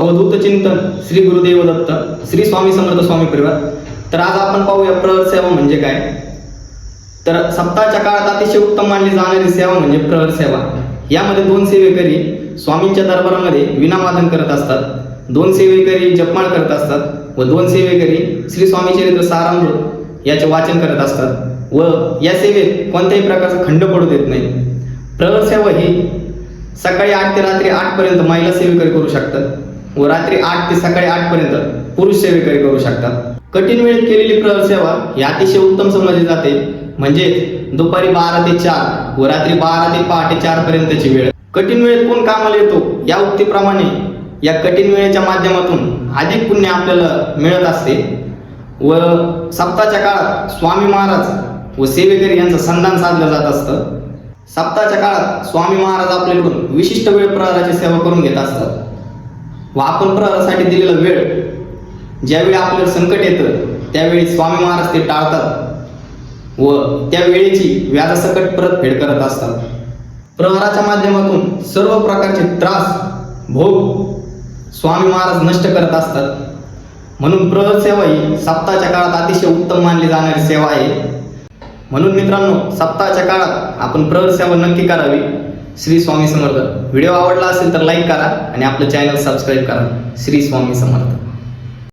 अवधूत चिंतन श्री गुरुदेव दत्त श्री स्वामी समर्थ स्वामी परिवार. तर आज आपण पाहूया प्रहर सेवा म्हणजे काय? तर सप्ताहाच्या काळात अतिशय उत्तम मानली जाणारी सेवा म्हणजे प्रहर सेवा. यामध्ये दोन सेवेकरी स्वामींच्या दरबारामध्ये विनावादन करत असतात दोन सेवेकरी जपमाळ करत असतात व दोन सेवेकरी श्री स्वामी चरित्र सारामृत याचे वाचन करत असतात. व या सेवेत कोणत्याही प्रकारचा खंड पडू देत नाही. प्रहर सेवा ही सकाळी आठ ते रात्री आठपर्यंत महिला सेवेकरी करू शकतात. व रात्री आठ ते सकाळी आठ पर्यंत पुरुष सेवेकरी करू शकतात. कठीण वेळेत केलेली प्रहर सेवा ही अतिशय उत्तम समजली जाते. म्हणजे दुपारी बारा ते चार व रात्री बारा ते पहाटे चार पर्यंतची वेळ. कठीण वेळेत कोण कामाला येतो? या उक्तीप्रमाणे या कठीण वेळेच्या माध्यमातून अधिक पुण्य आपल्याला मिळत असते. व सप्ताच्या काळात स्वामी महाराज व सेवेकरी यांचं संधान साधलं जात असतं. सप्ताच्या काळात स्वामी महाराज आपल्याकडून विशिष्ट वेळ प्रहाराची सेवा करून घेत असतात. व आपण प्रहारासाठी दिलेला वेळ ज्यावेळी आपल्याला संकट येतं त्यावेळी स्वामी महाराज ते टाळतात व त्या वेळेची व्याजासकट परतफेड करत असतात. प्रहाराच्या माध्यमातून सर्व प्रकारचे त्रास भोग स्वामी महाराज नष्ट करत असतात. म्हणून प्रहर सेवा ही सप्ताहाच्या काळात अतिशय उत्तम मानली जाणारी सेवा आहे. म्हणून मित्रांनो सप्ताहाच्या काळात आपण प्रहर सेवा नक्की करावी. श्री स्वामी समर्थ. व्हिडिओ आवडला असेल तर लाईक करा आणि आपलं चॅनल सबस्क्राईब करा. श्री स्वामी समर्थ.